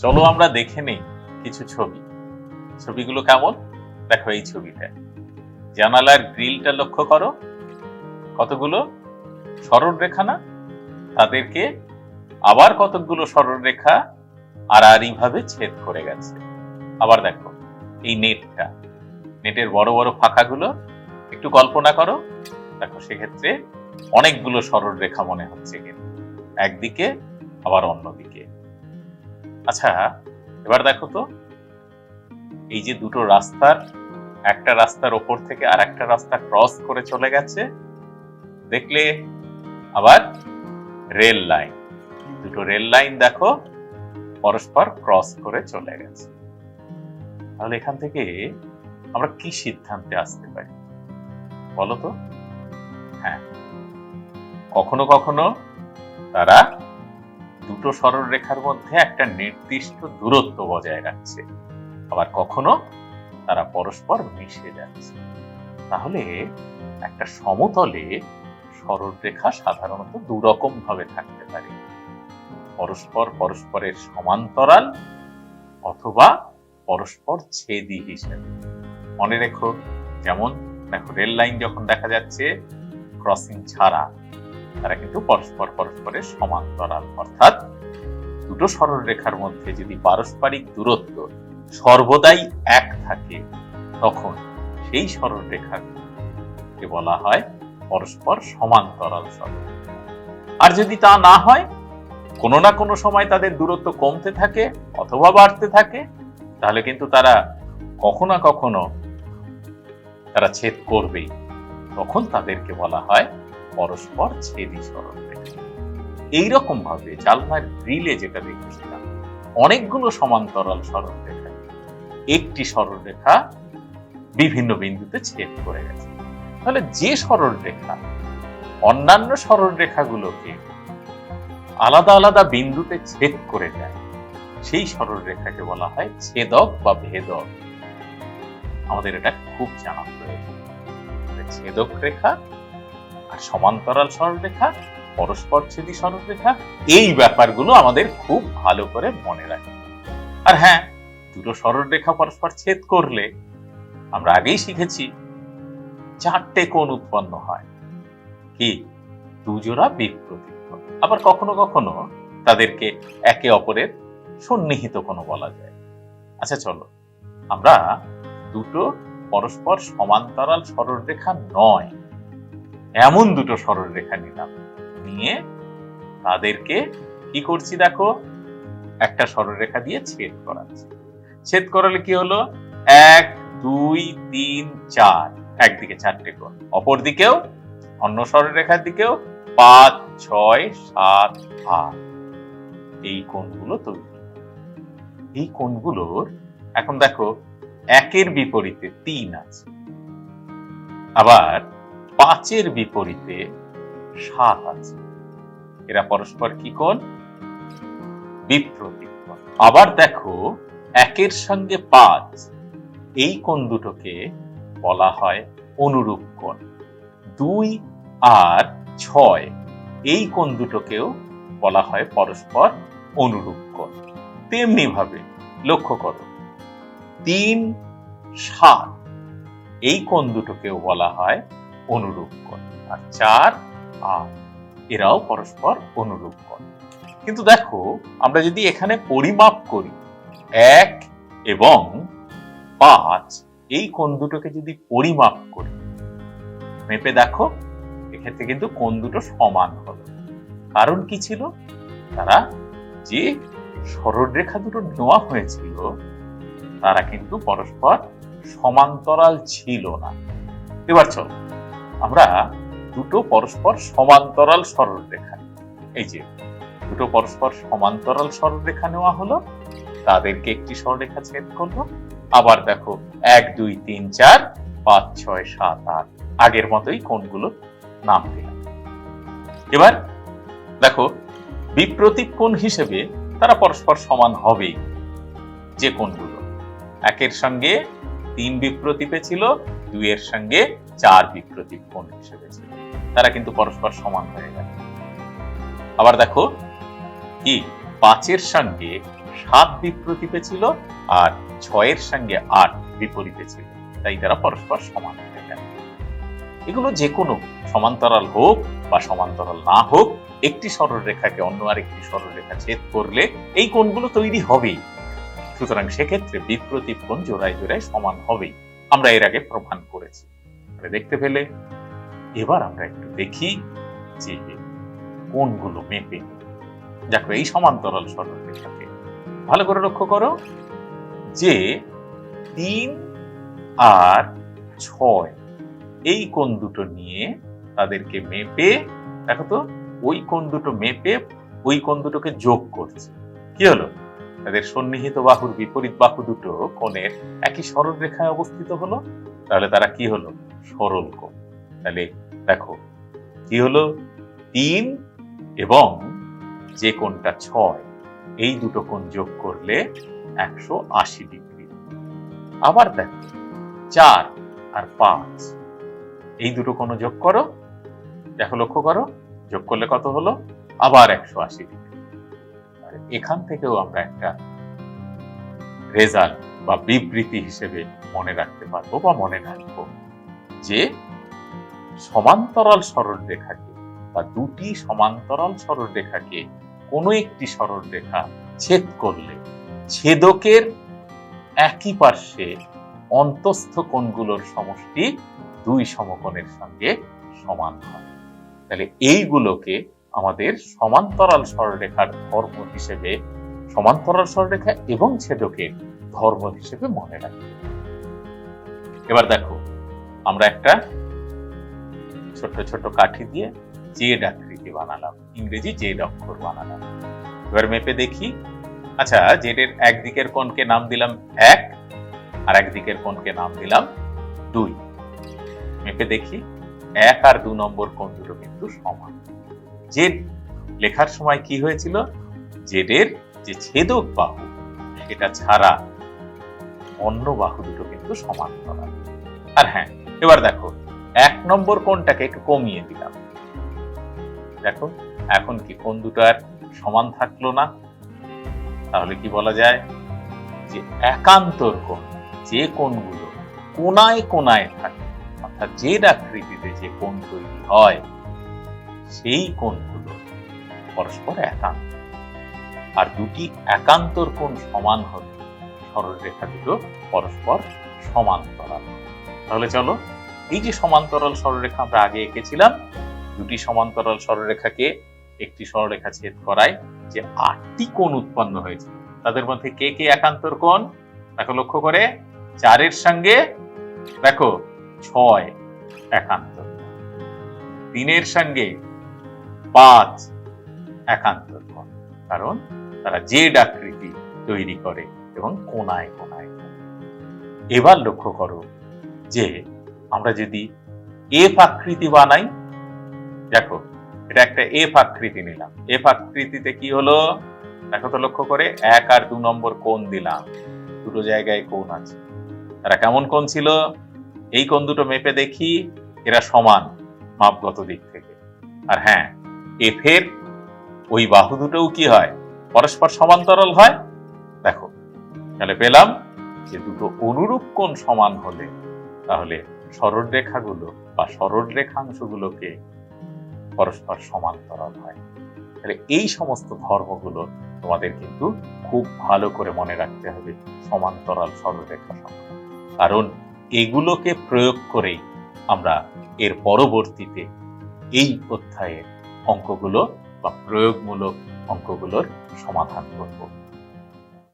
চলো আমরা দেখে নেই কিছু ছবি। ছবিগুলো কেমন? দেখো এই ছবিটা জানালার গ্রিলটা লক্ষ্য করো। কতগুলো? সরল রেখা না? তাদেরকে আবার কতগুলো সরল রেখা আড়াআড়ি ভাবে ছেদ করে গেছে। আবার দেখো, এই নেটটা। নেটের বড় বড় ফাঁকাগুলো একটু কল্পনা করো। দেখো, সেক্ষেত্রে অনেকগুলো সরল রেখা মনে হচ্ছে কিন্তু। একদিকে, আবার অন্যদিকে। আচ্ছা এবার দেখো তো। এই যে দুটো রাস্তার, একটা রাস্তার ওপর থেকে আর একটা রাস্তা ক্রস করে চলে গেছে। দেখলে আবার রেল লাইন দুটো রেল লাইন দেখো, পরস্পর ক্রস করে চলে গেছে। তাহলে এখান থেকে আমরা কি সিদ্ধান্তে আসতে পারি? বলো তো। হ্যাঁ। কখনো কখনো তারা দুটো সরল রেখার মধ্যে একটা নির্দিষ্ট দূরত্ব বজায় রাখছে। আবার কখনো তারা পরস্পর মিশে যাচ্ছে। তাহলে একটা সমতলে সরল রেখা সাধারণত দুরকম ভাবে থাকতে পারে। পরস্পর পরস্পরের সমান্তরাল অথবা পরস্পর ছেদি হিসেবে। মনে রেখো, যেমন দেখো রেল লাইন যখন দেখা যাচ্ছে ক্রসিং ছাড়া তারা কিন্তু পরস্পর পরস্পরের সমান্তরাল, অর্থাৎ দুটো সরল রেখার মধ্যে যদি পারস্পরিক দূরত্ব সর্বদাই এক থাকে, তখন সেই সরল রেখাকে বলা হয় পরস্পর সমান্তরাল সরল আর যদি তা না হয়, কোনো না কোনো সময় তাদের দূরত্ব কমতে থাকে অথবা বাড়তে থাকে, তাহলে কিন্তু তারা কখনো কখনো তারা ছেদ করবেই। তখন তাদেরকে বলা হয় পরস্পর ছেদি সরল রেখা। এইরকম ভাবে জালনার গ্রিলে যেটা দেখেছিলাম, অনেকগুলো সমান্তরাল সরল রেখা। একটি সরল রেখা বিভিন্ন বিন্দুতে ছেদ করে গেছে। তাহলে যে সরল রেখা অন্যান্য সরল রেখাগুলোকে আলাদা আলাদা বিন্দুতে ছেদ করে দেয়, সেই সরল রেখাকে বলা হয় ছেদক বা ভেদক। আমাদের এটা খুব জানা প্রয়োজন। ছেদক রেখা আর সমান্তরাল সরলরেখা, পরস্পর ছেদি সরলরেখা, এই ব্যাপারগুলো আমাদের খুব ভালো করে মনে রাখি। আর হ্যাঁ দুটো সরলরেখা পরস্পর ছেদ করলে আমরা আগেই শিখেছি, চারটে কোণ উৎপন্ন হয়। কি? দুজোড়া কোণ। আবার কখনো কখনো তাদেরকে একে অপরের সন্নিহিত কোনো বলা যায়। আচ্ছা চলো। আমরা দুটো পরস্পর সমান্তরাল সরলরেখা নয় এমন দুটো সরলরেখা নিলাম। নিয়ে তাদেরকে কি করছি দেখো? একটা সরলরেখা দিয়ে ছেদ করাচ্ছি। ছেদ করালে কি হলো? এক, দুই, তিন, চার। একদিকে চারটে কোণ। অপর দিকেও অন্য সরলরেখার দিকেও পাঁচ, ছয়, সাত, আট। এই কোণগুলো তৈরি। এই কোণগুলোর এখন দেখো, একের বিপরীতে তিন আছে। আবার পাঁচের বিপরীতে সাত আছে। এরা পরস্পর কি কোণ? বিপ্রতীক আবার দেখো, একের সঙ্গে পাঁচ, এই কোণ দুটোকে বলা হয় অনুরূপ কোণ। দুই আর ছয়, এই কোণ দুটোকেও বলা হয় পরস্পর অনুরূপ কোণ। তেমনি ভাবে লক্ষ্য করো, তিন সাত, এই কোণ দুটোকেও বলা হয় অনুরূপ কোণ আর চার আট এরাও পরস্পর অনুরূপ কোণ কিন্তু দেখো, আমরা যদি এখানে পরিমাপ করি, এক এবং পাঁচ, এই কোণ দুটোকে যদি পরিমাপ করি, মেপে দেখো, এক্ষেত্রে কিন্তু কোণ দুটো সমান হলো কারণ কি ছিল? তারা যে সরলরেখা দুটো নেওয়া হয়েছিল, তারা কিন্তু পরস্পর সমান্তরাল ছিল না। এবার চলো আমরা দুটো পরস্পর সমান্তরাল সরলরেখা এই যে, দুটো পরস্পর সমান্তরাল সরলরেখা নেওয়া হলো, তাদেরকে একটি সরলরেখা ছেদ করল। আবার দেখো, এক, দুই, তিন, চার, পাঁচ, ছয়, সাত, আট, আগের মতোই কোনগুলো নাম দিলাম। এবার দেখো, বিপ্রতীক কোণ হিসেবে তারা পরস্পর সমান হবেই যে কোনগুলো একের সঙ্গে তিন বিপ্রতীপে ছিল, দুইয়ের সঙ্গে চার বিপ্রতীপ কোণ হিসেবে ছিল। তারা কিন্তু পরস্পর সমান হয়ে গেল। আবার দেখো, কি? পাঁচের সঙ্গে সাত বিপ্রতীপে ছিল আর ছয়ের সঙ্গে আট বিপরীতে ছিল। তাই তারা পরস্পর সমান হয়ে গেল। এগুলো যে কোনো সমান্তরাল হোক বা সমান্তরাল না হোক, একটি সরলরেখাকে অন্য আরেকটি সরলরেখা ছেদ করলে এই কোণগুলো তৈরি হবেই। সুতরাং সেক্ষেত্রে বিপ্রতীপ কোণ জোড়ায় জোড়ায় সমান হবেই। আমরা এর আগে প্রমাণ করেছি। তাহলে দেখতে পেলে। এবার আমরা একটু দেখি যে কোণগুলো মেপে দেখো এই সমান্তরাল সরলরেখাকে ভালো করে লক্ষ্য করো। যে তিন আর ছয়, এই কোণ দুটো নিয়ে তাদেরকে মেপে, দেখো তো, ওই কোণ দুটো মেপে ওই কোণ দুটোকে যোগ করছে। কি হলো? তাদের সন্নিহিত বাহুর বিপরীত বাহু দুটো কোণের একই সরল রেখায় অবস্থিত হলো। তাহলে তারা কি হলো? সরল কোণ তাহলে দেখো, কি হলো? তিন এবং যে কোণটা ছয়, এই দুটো কোণ যোগ করলে একশো আশি ডিগ্রি। আবার দেখো, চার আর পাঁচ, এই দুটো কোণ যোগ করো, দেখো লক্ষ্য করো, যোগ করলে কত হলো? আবার একশো আশি ডিগ্রি। এখান থেকেও আমরা একটা রেজাল্ট বা বিবৃতি হিসেবে মনে রাখতে পারব বা মনে রাখব। যে সমান্তরাল সরল রেখাকে বা দুটি সমান্তরাল সরল রেখাকে কোনো একটি সরল রেখা ছেদ করলে ছেদকের একই পার্শ্বে অন্তস্থ কোণগুলোর সমষ্টি দুই সমকোণের সঙ্গে সমান হয়। তাহলে এইগুলোকে আমাদের সমান্তরাল সরলরেখার ধর্ম হিসেবে, সমান্তরাল সরলরেখা এবং ছেদকের ধর্ম হিসেবে মনে রাখবে এবার দেখো আমরা একটা ছোট ছোট কাঠি দিয়ে জেড আকৃতি বানালাম। ইংরেজি জেড অক্ষর বানালাম। এবার মেপে দেখি। আচ্ছা জেডের একদিকের কোণকে নাম দিলাম এক আর একদিকের কোণকে নাম দিলাম দুই। মেপে দেখি। এক আর দু নম্বর কোণ দুটো কিন্তু সমান। জেড লেখার সময় কি হয়েছিল? জেডের যে ছেদক বাহু সেটা ছাড়া অন্য বাহু দুটো কিন্তু সমান করা আর হ্যাঁ এবার দেখো, এক নম্বর কোণটাকে একটু কমিয়ে দিলাম। দেখো, এখন কি কোণ দুটো আর সমান থাকল না? তাহলে কি বলা যায়? যে একান্তর কোণ, যে কোণগুলো কোনায় কোনায় থাকে, অর্থাৎ যে আকৃতিতে যে কোণ তৈরি হয়, সেই কোণগুলো পরস্পর একান্ত। আর দুটি একান্তর কোণ সমান হলে সরলরেখা দুটো পরস্পর সমান সমান্তরাল তাহলে চলো, এই যে সমান্তরাল সরলরেখা আমরা আগে এঁকেছিলাম, দুটি সমান্তরাল সরলরেখাকে একটি সরলরেখা ছেদ করায় যে আটটি কোণ উৎপন্ন হয়েছে। তাদের মধ্যে কে কে একান্তর কোণ? দেখো লক্ষ্য করে, চারের সঙ্গে, দেখো, ছয় একান্তর। কোণ। তিনের সঙ্গে পাঁচ একান্তর কোণ। কারণ তারা জেড আকৃতি তৈরি করে এবং কোনায় কোনায় এবার লক্ষ্য করো যে আমরা যদি এফ আকৃতি বানাই, দেখো, এটা একটা এফ আকৃতি নিলাম। এফ আকৃতিতে কি হলো? দেখো তো লক্ষ্য করে, এক আর দু নম্বর কোণ দিলাম। দুটো জায়গায় কোণ আছে। তারা কেমন কোণ ছিল? এই কোণ দুটো মেপে দেখি, এরা সমান মাপগত দিক থেকে। আর হ্যাঁ এফ এর ওই বাহু দুটোও কি হয়? পরস্পর সমান্তরাল হয়। দেখো, তাহলে পেলাম যে দুটো অনুরূপ কোণ সমান হলে তাহলে সরল রেখাগুলো বা সরল রেখাংশগুলোকে পরস্পর সমান্তরাল হয়। তাহলে এই সমস্ত ধর্মগুলো তোমাদের কিন্তু খুব ভালো করে মনে রাখতে হবে সমান্তরাল সরলরেখা সংখ্যা। কারণ এগুলোকে প্রয়োগ করেই আমরা এর পরবর্তীতে এই অধ্যায়ের অঙ্কগুলো বা প্রয়োগমূলক অঙ্কগুলোর সমাধান করব।